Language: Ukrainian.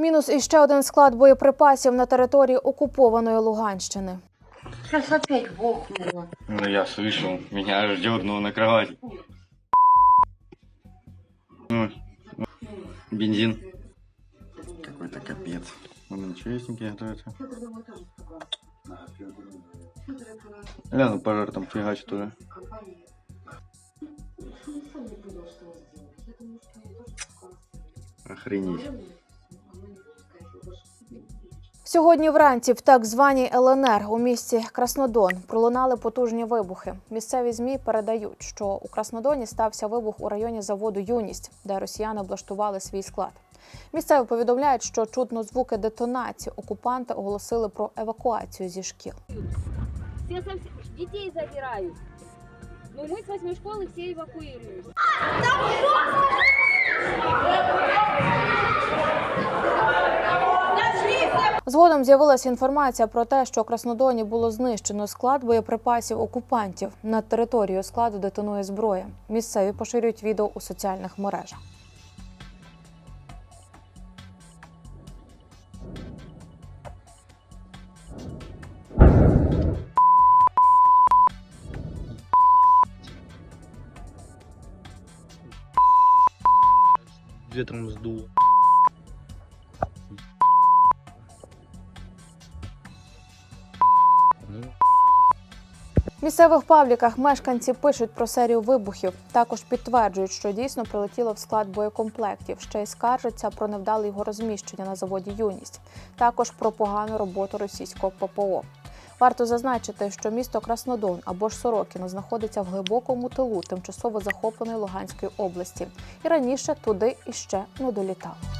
Мінус іще один склад боєприпасів на території окупованої Луганщини. Сейчас опять бухнуло. Ну, я слышал, меня аж дернуло на кровати. Ну, ну, бензин. Какой-то капец. Он интересненький готовится. Ля, ну пожар там фигачит уже. Охренеть. Сьогодні вранці в так званій ЛНР у місті Краснодон пролунали потужні вибухи. Місцеві змі передають, що у Краснодоні стався вибух у районі заводу Юність, де росіяни облаштували свій склад. Місцеві повідомляють, що чутно звуки детонації. Окупанти оголосили про евакуацію зі шкіл. Все совсем детей забирают. Но мы с восьмой школы все Згодом з'явилася інформація про те, що у Краснодоні було знищено склад боєприпасів окупантів. Над територією складу детонує зброя. Місцеві поширюють відео у соціальних мережах. ветром сдуло. Місцевих пабліках мешканці пишуть про серію вибухів. Також підтверджують, що дійсно прилетіло в склад боєкомплектів. Ще й скаржаться про невдале його розміщення на заводі Юність. Також про погану роботу російського ППО. Варто зазначити, що місто Краснодон або ж Сорокіно знаходиться в глибокому тилу тимчасово захопленої Луганської області, і раніше туди іще не долітало.